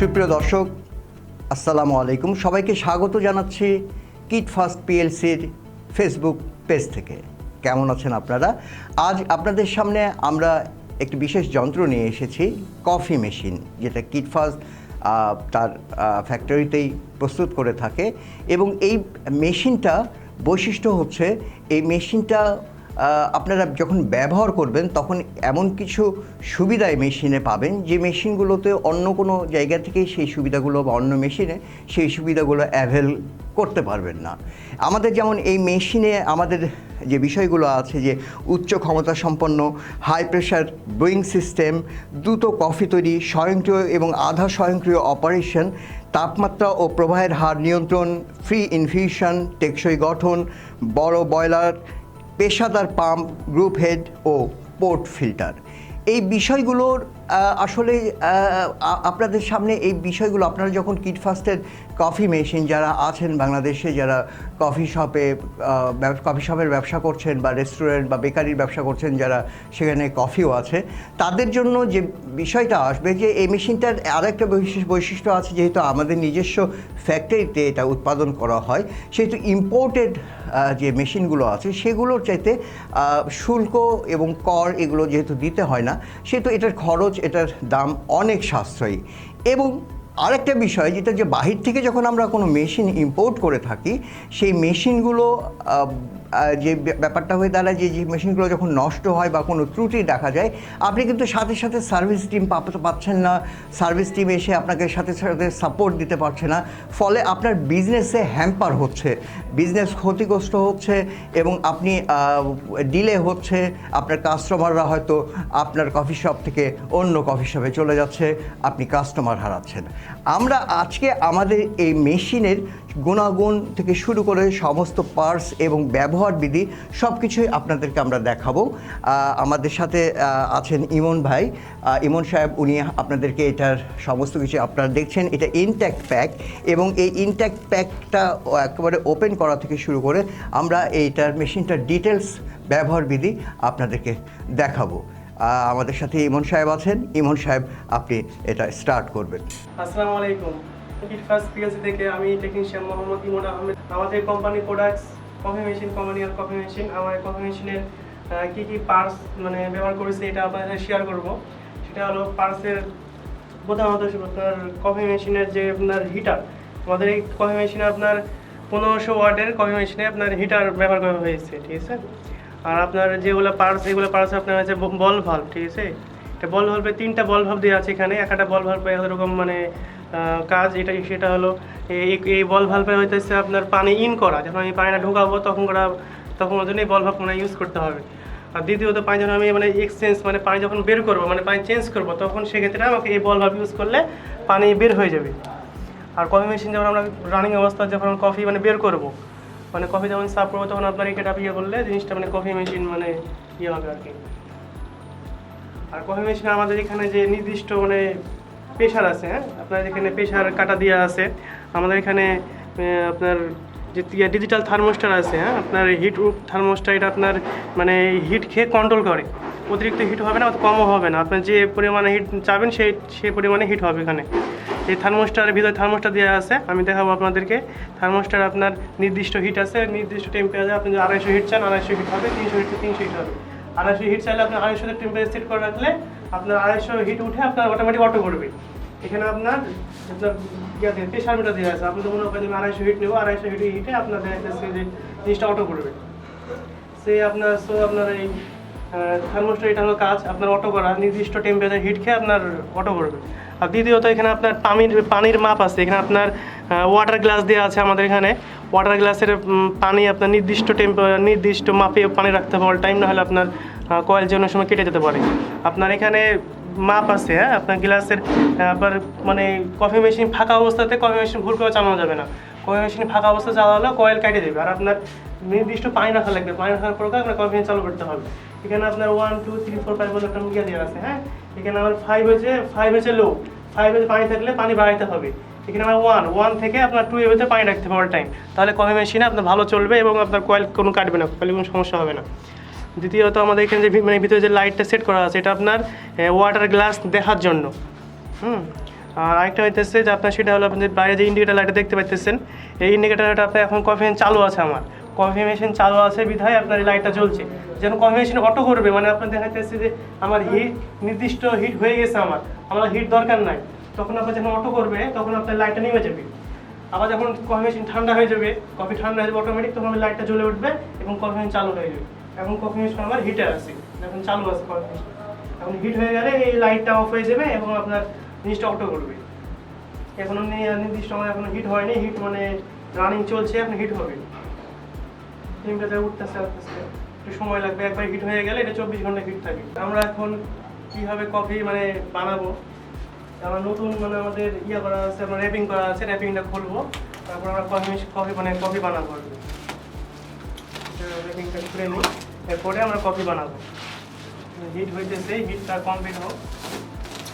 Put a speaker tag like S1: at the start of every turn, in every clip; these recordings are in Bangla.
S1: সুপ্রিয় দর্শক, আসসালামু আলাইকুম। সবাইকে স্বাগত জানাচ্ছি কিট ফার্স্ট পিএলসির ফেসবুক পেজ থেকে। কেমন আছেন আপনারা? আজ আপনাদের সামনে আমরা একটি বিশেষ যন্ত্র নিয়ে এসেছি, কফি মেশিন, যেটা কিট ফার্স্ট তার ফ্যাক্টরিতেই প্রস্তুত করে থাকে। এবং এই মেশিনটা বৈশিষ্ট্য হচ্ছে, এই মেশিনটা আপনারা যখন ব্যবহার করবেন, তখন এমন কিছু সুবিধা এই মেশিনে পাবেন যে মেশিনগুলোতে অন্য কোনো জায়গা থেকে সেই সুবিধাগুলো বা অন্য মেশিনে সেই সুবিধাগুলো অ্যাভেল করতে পারবেন না। আমাদের যেমন এই মেশিনে আমাদের যে বিষয়গুলো আছে যে উচ্চ ক্ষমতা সম্পন্ন হাই প্রেশার ব্রুইং সিস্টেম দ্রুত কফি তৈরি, স্বয়ংক্রিয় এবং আধা স্বয়ংক্রিয় অপারেশন তাপমাত্রা ও প্রবাহের হার নিয়ন্ত্রণ ফ্রি ইনফিউশন টেকসই গঠন, বড় বয়লার পেশাদার পাম্প, গ্রুপ হেড ও পোর্ট ফিল্টার। এই বিষয়গুলোর আসলে আপনাদের সামনে এই বিষয়গুলো, আপনারা যখন কিট ফাস্টের কফি মেশিন যারা আছেন বাংলাদেশে, যারা কফি শপে কফি শপের ব্যবসা করছেন বা রেস্টুরেন্ট বা বেকারির ব্যবসা করছেন যারা সেখানে কফিও আছে, তাদের জন্য যে বিষয়টা আসবে যে এই মেশিনটার আরেকটা বিশেষ বৈশিষ্ট্য আছে, যেহেতু আমাদের নিজস্ব ফ্যাক্টরিতে এটা উৎপাদন করা হয়, সেহেতু ইম্পোর্টেড যে মেশিনগুলো আছে, সেগুলোর চাইতে শুল্ক এবং কর এগুলো যেহেতু দিতে হয় না, সেহেতু এটার খরচ, এটার দাম অনেক সাশ্রয়ী। এবং আরেকটা বিষয়, যেটা যে বাহির থেকে যখন আমরা কোনো মেশিন ইম্পোর্ট করে থাকি, সেই মেশিনগুলো যে ব্যাপারটা হয়ে দাঁড়ায় যে যে মেশিনগুলো যখন নষ্ট হয় বা কোনো ত্রুটি দেখা যায়, আপনি কিন্তু সাথে সাথে সার্ভিস টিম পাচ্ছেন না। সার্ভিস টিম এসে আপনাকে সাথে সাথে সাপোর্ট দিতে পারছে না। ফলে আপনার বিজনেসে হ্যাম্পার হচ্ছে। বিজনেস ক্ষতিগ্রস্ত হচ্ছে এবং আপনি ডিলে হচ্ছে। আপনার কাস্টমাররা হয়তো আপনার কফি শপ থেকে অন্য কফি শপে চলে যাচ্ছে। আপনি কাস্টমার হারাচ্ছেন। আমরা আজকে আমাদের এই মেশিনের গুণাগুণ থেকে শুরু করে সমস্ত পার্টস এবং ব্যবহার বিধি সব কিছুই আপনাদেরকে আমরা দেখাবো। আমাদের সাথে আছেন ইমন ভাই। ইমন সাহেব, উনি আপনাদেরকে এটার সমস্ত কিছু আপনারা দেখছেন। এটা ইনট্যাক্ট প্যাক এবং এই ইনট্যাক্ট প্যাকটা একেবারে ওপেন করা থেকে শুরু করে আমরা এইটার মেশিনটার ডিটেলস ব্যবহার বিধি আপনাদেরকে দেখাবো। আমাদের সাথে ইমন সাহেব আছেন। ইমন সাহেব, আপনি এটা স্টার্ট করবেন।
S2: আসসালামু আলাইকুম। কিট ফার্স্ট পিএলসি থেকে আমি টেকনিশিয়ান মোহাম্মদ ইমন আহমেদ। আমাদের company products coffee machine commercial coffee machine আমার কফি মেশিনের কী কী পার্টস মানে ব্যবহার করেছি এটা আপনাদের শেয়ার করব। সেটা হলো পার্টসের প্রধানত আপনার কফি মেশিনের যে আপনার হিটার আমাদের এই কফি মেশিনে আপনার পনেরোশো ওয়াটের কফি মেশিনে আপনার হিটার ব্যবহার করা হয়েছে, ঠিক আছে? আর আপনার যেগুলো পার্টস এগুলো পার্টস আপনার হচ্ছে বল ভাল্ব ঠিক আছে? এটা বল ভাল্বে তিনটা বল ভাল্ব দেওয়া আছে এখানে। একটা বল ভাল্বে এরকম মানে কাজ এটা, সেটা হলো এই বল ভাল্বে হইতেছে আপনার পানি ইন করা। যখন আমি পানিটা ঢোকাবো তখন করা তখন ওই জন্য এই বল ভাল্ব মানে ইউজ করতে হবে। আর দ্বিতীয়ত, পানি যখন আমি মানে এক্সচেঞ্জ মানে পানি যখন বের করব মানে পানি চেঞ্জ করব, তখন সেক্ষেত্রে আমাকে এই বল ভাল্ব ইউজ করলে পানি বের হয়ে যাবে। আর কফি মেশিন যখন আমরা রানিং অবস্থা যখন কফি মানে বের করব মানে কফি যখন সার্ভ করব তখন আপনার এটা ইয়ে করলে জিনিসটা মানে কফি মেশিন মানে ইয়ে হবে আর কি আর কফি মেশিনে আমাদের এখানে যে নির্দিষ্ট মানে প্রেশার আছে হ্যাঁ? আপনার এখানে প্রেশার কাটা দেওয়া আছে। আমাদের এখানে আপনার যে ডিজিটাল থার্মোস্টার আছে হ্যাঁ? আপনার হিট থার্মোস্টার এটা আপনার মানে হিট খেয়ে কন্ট্রোল করে। অতিরিক্ত হিট হবে না, অত কমও হবে না। আপনার যে পরিমাণে হিট চাবেন সেই সেই পরিমাণে হিট হবে এখানে। এই থার্মোস্টারের ভিতরে থার্মোস্টার দেওয়া আছে। আমি দেখাবো আপনাদেরকে। থার্মোস্টার আপনার নির্দিষ্ট হিট আছে, নির্দিষ্ট টেম্পারেচার আপনি যদি আড়াইশো হিট চান, আড়াইশো হিট হবে, তিনশো হিট তিনশো হিট হবে। আড়াইশো হিট চাইলে আপনি আড়াইশো টেম্পারেচার সেট করে রাখলে আপনার আড়াইশো হিট উঠে আপনার অটোমেটিক অটো করবে। এখানে আপনার আপনার প্রেশার মিটার দেওয়া আছে। আপনি তো মনে করেন আড়াইশো হিট নেব, আড়াইশো হিট হিটে আপনার দেখা যাচ্ছে যে জিনিসটা অটো করবে। সে আপনার, সো আপনার এই থার্মোস্টার এটা হলো কাজ। আপনার অটো করা, নির্দিষ্ট টেম্পারেচার হিট খেয়ে আপনার অটো করবে। আর দ্বিতীয়ত এখানে আপনার পানির পানির মাপ আছে। এখানে আপনার ওয়াটার গ্লাস দেওয়া আছে আমাদের এখানে। ওয়াটার গ্লাসের পানি আপনার নির্দিষ্ট টেম্পার নির্দিষ্ট মাপে পানি রাখতে হবে। অল টাইম না হলে আপনার কয়েল যে সময় কেটে যেতে পারে। আপনার এখানে মাপ আছে হ্যাঁ? আপনার গ্লাসের আবার মানে কফি মেশিন ফাঁকা অবস্থাতে কফি মেশিন ভুল করে চালানো যাবে না। কফি মেশিন ফাঁকা অবস্থা চালালে কয়েল কেটে দেবে। আর আপনার নির্দিষ্ট পানি রাখা লাগবে। পানি রাখার পর আপনার কফি মেশিন চালু করতে হবে। এখানে আপনার one two three four five বলে একটা মুখিয়া দেওয়া আছে হ্যাঁ? এখানে আমার ফাইভ হয়েছে ফাইভ হয়েছে লো ফাইভ হয়েছে পানি থাকলে পানি বাড়াইতে হবে। এখানে আমার ওয়ান ওয়ান থেকে আপনার টু এভাবে পানি রাখতে হবে অল টাইম তাহলে কফি মেশিনে আপনার ভালো চলবে এবং আপনার কয়েল কোনো কাটবে না কয়েল কোনো সমস্যা হবে না। দ্বিতীয়ত আমাদের এখানে যে মানে ভিতরে যে লাইটটা সেট করা আছে, এটা আপনার ওয়াটার গ্লাস দেখার জন্য। হুম? আর আরেকটা হইতেছে যে আপনার সেটা হলো আপনাদের বাইরে যে ইন্ডিকেটার লাইটটা দেখতে পাইতেছেন, এই ইন্ডিকেটারটা আপনার এখন কফি চালু আছে আমার। কফি মেশিন চালু আছে বিধায় আপনার এই লাইটটা জ্বলছে। যেন কফি মেশিন অটো করবে মানে আপনার দেখা যাচ্ছে যে আমার হিট নির্দিষ্ট হিট হয়ে গেছে আমার আমার হিট দরকার নাই। তখন আপনার যখন অটো করবে, তখন আপনার লাইটটা নেমে যাবে। আবার যখন কফি মেশিন ঠান্ডা হয়ে যাবে কফি ঠান্ডা হয়ে যাবে অটোমেটিক তখন লাইটটা জ্বলে উঠবে এবং কফি মেশিন চালু হয়ে যাবে। এখন কফি মেশিন আমার হিটার আছে, এখন চালু আছে কফি মেশিন এখন হিট হয়ে গেলে এই লাইটটা অফ হয়ে যাবে এবং আপনার জিনিসটা অটো করবে। এখনও নি- নির্দিষ্ট আমার এখনও হিট হয়নি হিট মানে রানিং চলছে, এখন হিট হবে। টেম্পারেচার উঠতেছে, আস্তে একটু সময় লাগবে, একবার হিট হয়ে গেলে এটা চব্বিশ ঘণ্টা হিট থাকে। আমরা এখন কীভাবে কফি মানে বানাবো? আমরা নতুন মানে আমাদের ইয়ে করা আছে, আমরা র্যাপিং করা আছে র্যাপিংটা খুলবো। তারপর আমরা কফি কফি মানে কফি বানাবো আর র্যাপিংটা খুলে নিই। এরপরে আমরা কফি বানাবো। হিট হইতেছে হিটটা কমপ্লিট হোক।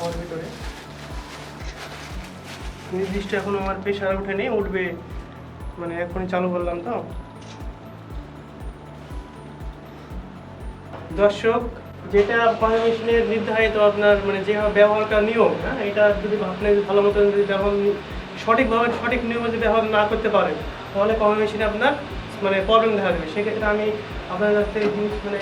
S2: ওর ভিতরে। নির্দিষ্ট এখন আমার প্রেশার উঠেনি, উঠবে। মানে এখনই চালু করলাম তো। দর্শক, যেটা কফি মেশিনের নির্ধারিত আপনার মানে যেভাবে ব্যবহার করার নিয়ম হ্যাঁ এটা যদি আপনি ভালো মতো যদি ব্যবহার সঠিকভাবে সঠিক নিয়মে যদি ব্যবহার না করতে পারেন, তাহলে কফি মেশিনে আপনার মানে প্রবলেম দেখা দেবে। সেক্ষেত্রে আমি আপনার কাছ থেকে জিনিস মানে